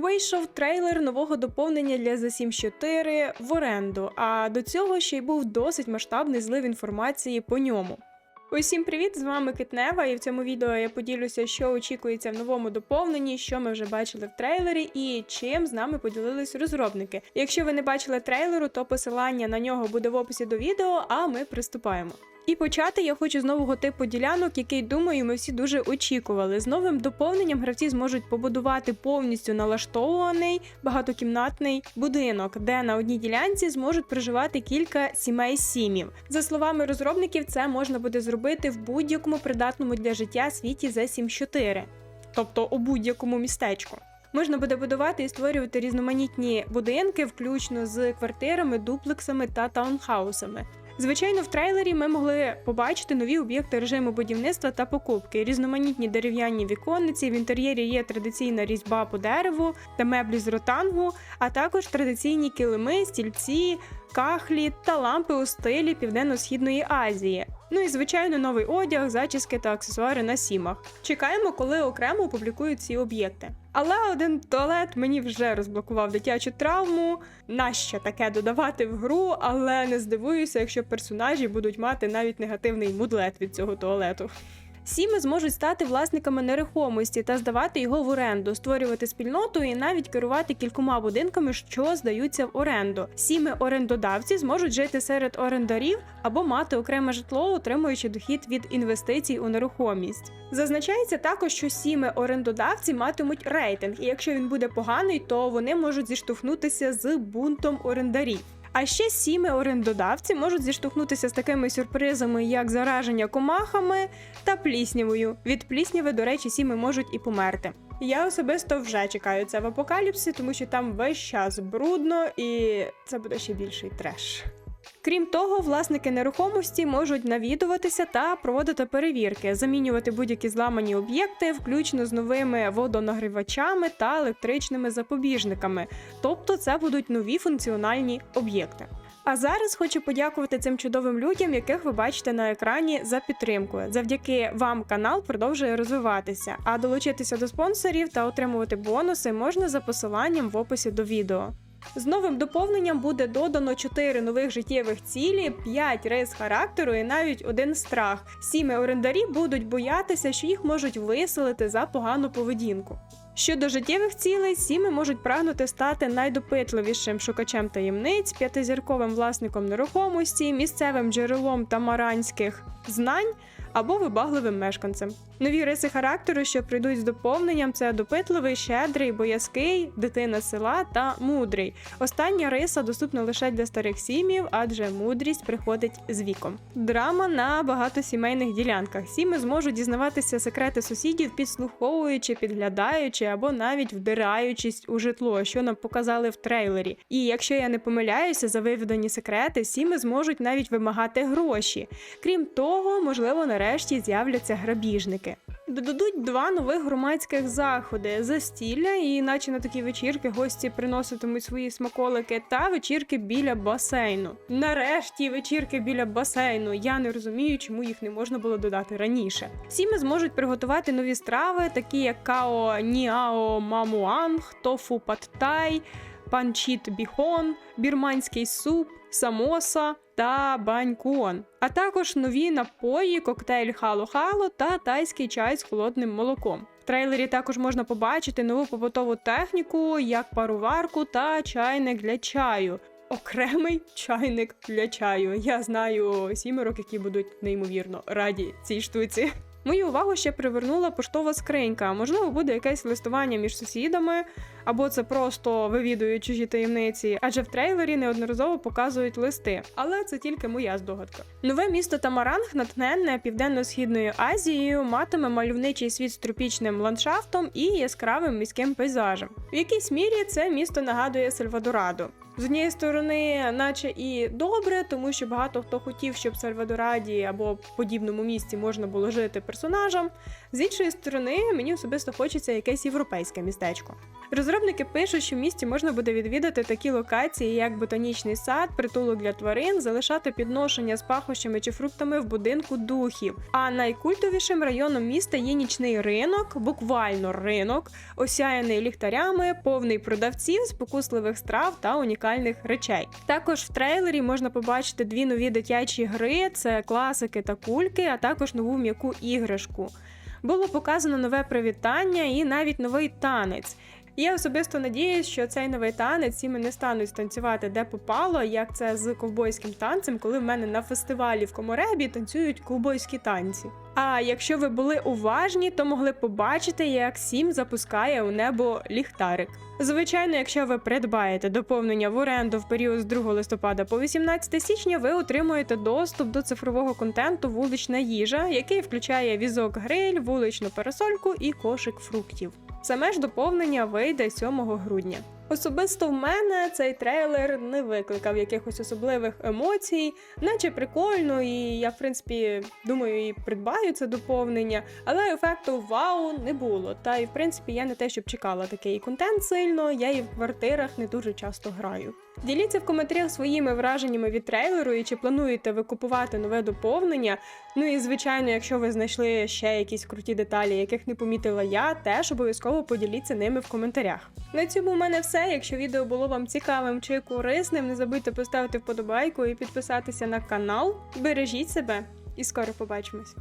Вийшов трейлер нового доповнення для The Sims 4 в оренду, а до цього ще й був досить масштабний злив інформації по ньому. Усім привіт! З вами Китнева, і в цьому відео я поділюся, що очікується в новому доповненні, що ми вже бачили в трейлері, і чим з нами поділились розробники. Якщо ви не бачили трейлеру, то посилання на нього буде в описі до відео, а ми приступаємо. І почати я хочу з нового типу ділянок, який думаю, ми всі дуже очікували. З новим доповненням гравці зможуть побудувати повністю налаштований багатокімнатний будинок, де на одній ділянці зможуть проживати кілька сімей сімів. За словами розробників, це можна буде зробити в будь-якому придатному для життя світі за 7.4, тобто у будь-якому містечку. Можна буде будувати і створювати різноманітні будинки, включно з квартирами, дуплексами та таунхаусами. Звичайно, в трейлері ми могли побачити нові об'єкти режиму будівництва та покупки, різноманітні дерев'яні віконниці. В інтер'єрі є традиційна різьба по дереву та меблі з ротангу, а також традиційні килими, стільці, кахлі та лампи у стилі Південно-Східної Азії. Ну і звичайно, новий одяг, зачіски та аксесуари на сімах. Чекаємо, коли окремо опублікують ці об'єкти. Але один туалет мені вже розблокував дитячу травму. Нащо таке додавати в гру, але не здивуюся, якщо персонажі будуть мати навіть негативний мудлет від цього туалету. Сіми зможуть стати власниками нерухомості та здавати його в оренду, створювати спільноту і навіть керувати кількома будинками, що здаються в оренду. Сіми орендодавці зможуть жити серед орендарів або мати окреме житло, отримуючи дохід від інвестицій у нерухомість. Зазначається також, що сіми орендодавці матимуть рейтинг, і якщо він буде поганий, то вони можуть зіштовхнутися з бунтом орендарів. А ще сіми орендодавці можуть зіштовхнутися з такими сюрпризами, як зараження комахами та пліснявою. Від плісняви, до речі, сіми можуть і померти. Я особисто вже чекаю це в апокаліпсі, тому що там весь час брудно і це буде ще більший треш. Крім того, власники нерухомості можуть навідуватися та проводити перевірки, замінювати будь-які зламані об'єкти, включно з новими водонагрівачами та електричними запобіжниками. Тобто, це будуть нові функціональні об'єкти. А зараз хочу подякувати цим чудовим людям, яких ви бачите на екрані за підтримку. Завдяки вам канал продовжує розвиватися. А долучитися до спонсорів та отримувати бонуси можна за посиланням в описі до відео. З новим доповненням буде додано 4 нових життєвих цілі, 5 рис характеру і навіть один страх. Сіми орендарі будуть боятися, що їх можуть виселити за погану поведінку. Щодо життєвих цілей, сіми можуть прагнути стати найдопитливішим шукачем таємниць, п'ятизірковим власником нерухомості, місцевим джерелом тамаранських знань або вибагливим мешканцем. Нові риси характеру, що прийдуть з доповненням, це допитливий, щедрий, боязкий, дитина села та мудрий. Остання риса доступна лише для старих сім'їв, адже мудрість приходить з віком. Драма на багатосімейних ділянках. Сіми зможуть дізнаватися секрети сусідів, підслуховуючи, підглядаючи або навіть вдираючись у житло, що нам показали в трейлері. І якщо я не помиляюся, за вивідані секрети, сіми зможуть навіть вимагати гроші. Крім того, можливо, нарешті з'являться грабіжники. Додадуть два нових громадських заходи: застілля, і наче на такі вечірки гості приноситимуть свої смаколики, та вечірки біля басейну. Нарешті вечірки біля басейну. Я не розумію, чому їх не можна було додати раніше. Сіми зможуть приготувати нові страви, такі як као ніао мамуанг, тофу паттай, панчіт біхон, бірманський суп, самоса та банькуон, а також нові напої, коктейль хало-хало та тайський чай з холодним молоком. В трейлері також можна побачити нову побутову техніку, як паруварку та чайник для чаю. Окремий чайник для чаю. Я знаю сімерок, які будуть неймовірно раді цій штуці. Мою увагу ще привернула поштова скринька. Можливо, буде якесь листування між сусідами, або це просто вивідують чужі таємниці, адже в трейлері неодноразово показують листи. Але це тільки моя здогадка. Нове місто Тамаранг, натхненне південно-східною Азією, матиме мальовничий світ з тропічним ландшафтом і яскравим міським пейзажем. В якійсь мірі це місто нагадує Сальвадорадо. З однієї сторони, наче і добре, тому що багато хто хотів, щоб в Сальвадораді або подібному місті можна було жити персонажам. З іншої сторони, мені особисто хочеться якесь європейське містечко. Розробники пишуть, що в місті можна буде відвідати такі локації, як ботанічний сад, притулок для тварин, залишати підношення з пахощами чи фруктами в будинку духів. А найкультовішим районом міста є нічний ринок, буквально ринок, осяяний ліхтарями, повний продавців, спокусливих страв та унікальних речей. Також в трейлері можна побачити дві нові дитячі гри: це класики та кульки, а також нову м'яку іграшку. Було показано нове привітання і навіть новий танець. Я особисто надіюсь, що цей новий танець всі не стануть танцювати де попало, як це з ковбойським танцем, коли в мене на фестивалі в Коморебі танцюють ковбойські танці. А якщо ви були уважні, то могли побачити, як Сім запускає у небо ліхтарик. Звичайно, якщо ви придбаєте доповнення в оренду в період з 2 листопада по 18 січня, ви отримуєте доступ до цифрового контенту Вулична їжа, який включає візок гриль, вуличну парасольку і кошик фруктів. Саме ж доповнення вийде 7 грудня. Особисто в мене цей трейлер не викликав якихось особливих емоцій, наче прикольно, і я, в принципі, думаю, і придбаю це доповнення, але ефекту вау не було. Та і в принципі я не те, щоб чекала такий контент сильно, я і в квартирах не дуже часто граю. Діліться в коментарях своїми враженнями від трейлеру і чи плануєте ви купувати нове доповнення. Ну і звичайно, якщо ви знайшли ще якісь круті деталі, яких не помітила я, теж обов'язково поділіться ними в коментарях. На цьому у мене все. Якщо відео було вам цікавим чи корисним, не забудьте поставити вподобайку і підписатися на канал. Бережіть себе і скоро побачимось.